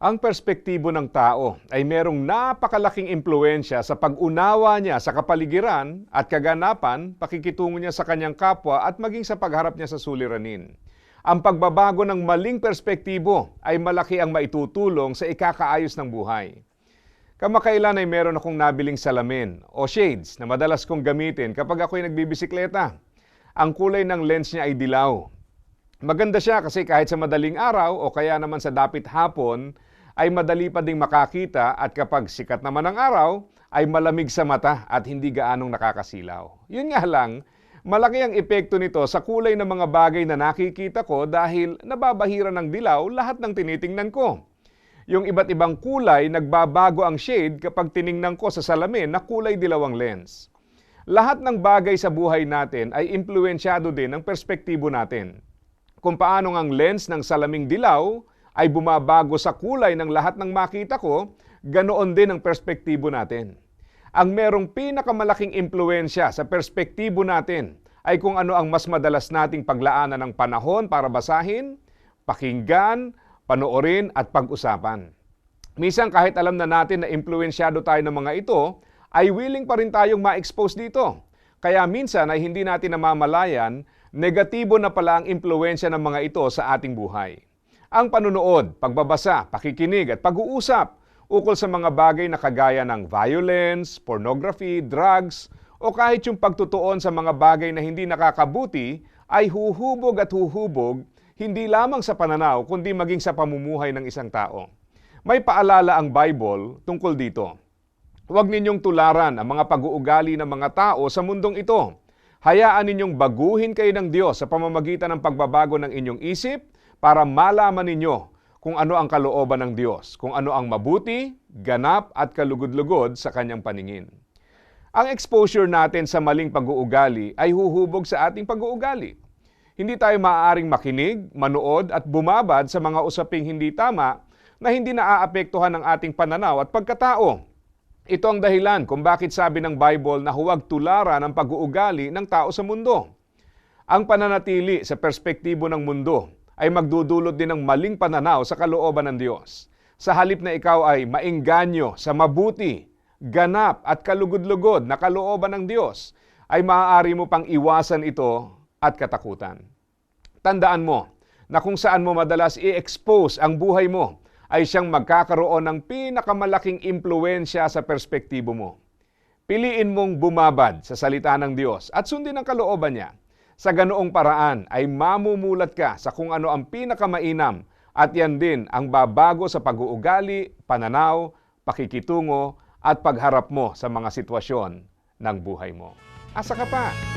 Ang perspektibo ng tao ay merong napakalaking impluensya sa pag-unawa niya sa kapaligiran at kaganapan, pakikitungo niya sa kanyang kapwa at maging sa pagharap niya sa suliranin. Ang pagbabago ng maling perspektibo ay malaki ang maitutulong sa ikakaayos ng buhay. Kamakailan ay meron akong nabiling salamin o shades na madalas kong gamitin kapag ako'y nagbibisikleta. Ang kulay ng lens niya ay dilaw. Maganda siya kasi kahit sa madaling araw o kaya naman sa dapit hapon, ay madali pa ding makakita at kapag sikat naman ang araw, ay malamig sa mata at hindi gaanong nakakasilaw. Yun nga lang, malaki ang epekto nito sa kulay ng mga bagay na nakikita ko dahil nababahira ng dilaw lahat ng tinitingnan ko. Yung iba't ibang kulay, nagbabago ang shade kapag tiningnan ko sa salamin na kulay dilaw ang lens. Lahat ng bagay sa buhay natin ay impluensyado din ng perspektibo natin. Kung paano ang lens ng salaming dilaw ay bumabago sa kulay ng lahat ng makita ko, ganoon din ang perspektibo natin. Ang merong pinakamalaking impluensya sa perspektibo natin ay kung ano ang mas madalas nating paglaanan ng panahon para basahin, pakinggan, panoorin at pag-usapan. Minsan kahit alam na natin na impluensyado tayo ng mga ito, ay willing pa rin tayong ma-expose dito. Kaya minsan ay hindi natin namamalayan, negatibo na pala ang impluensya ng mga ito sa ating buhay. Ang panunood, pagbabasa, pakikinig at pag-uusap ukol sa mga bagay na kagaya ng violence, pornography, drugs, o kahit yung pagtutuon sa mga bagay na hindi nakakabuti ay huhubog at huhubog hindi lamang sa pananaw kundi maging sa pamumuhay ng isang tao. May paalala ang Bible tungkol dito. Huwag ninyong tularan ang mga pag-uugali ng mga tao sa mundong ito. Hayaan ninyong baguhin kayo ng Diyos sa pamamagitan ng pagbabago ng inyong isip para malaman ninyo kung ano ang kalooban ng Diyos, kung ano ang mabuti, ganap at kalugod-lugod sa kanyang paningin. Ang exposure natin sa maling pag-uugali ay huhubog sa ating pag-uugali. Hindi tayo maaaring makinig, manood at bumabad sa mga usaping hindi tama na hindi naaapektuhan ng ating pananaw at pagkatao. Ito ang dahilan kung bakit sabi ng Bible na huwag tularan ang pag-uugali ng tao sa mundo. Ang pananatili sa perspektibo ng mundo ay magdudulot din ng maling pananaw sa kalooban ng Diyos. Sa halip na ikaw ay maingganyo sa mabuti, ganap at kalugod-lugod na kalooban ng Diyos, ay maaari mo pang iwasan ito at katakutan. Tandaan mo na kung saan mo madalas i-expose ang buhay mo ay siyang magkakaroon ng pinakamalaking impluensya sa perspektibo mo. Piliin mong bumabad sa salita ng Diyos at sundin ang kalooban niya sa ganoong paraan ay mamumulat ka sa kung ano ang pinakamainam at yan din ang babago sa pag-uugali, pananaw, pakikitungo at pagharap mo sa mga sitwasyon ng buhay mo. Asa ka pa?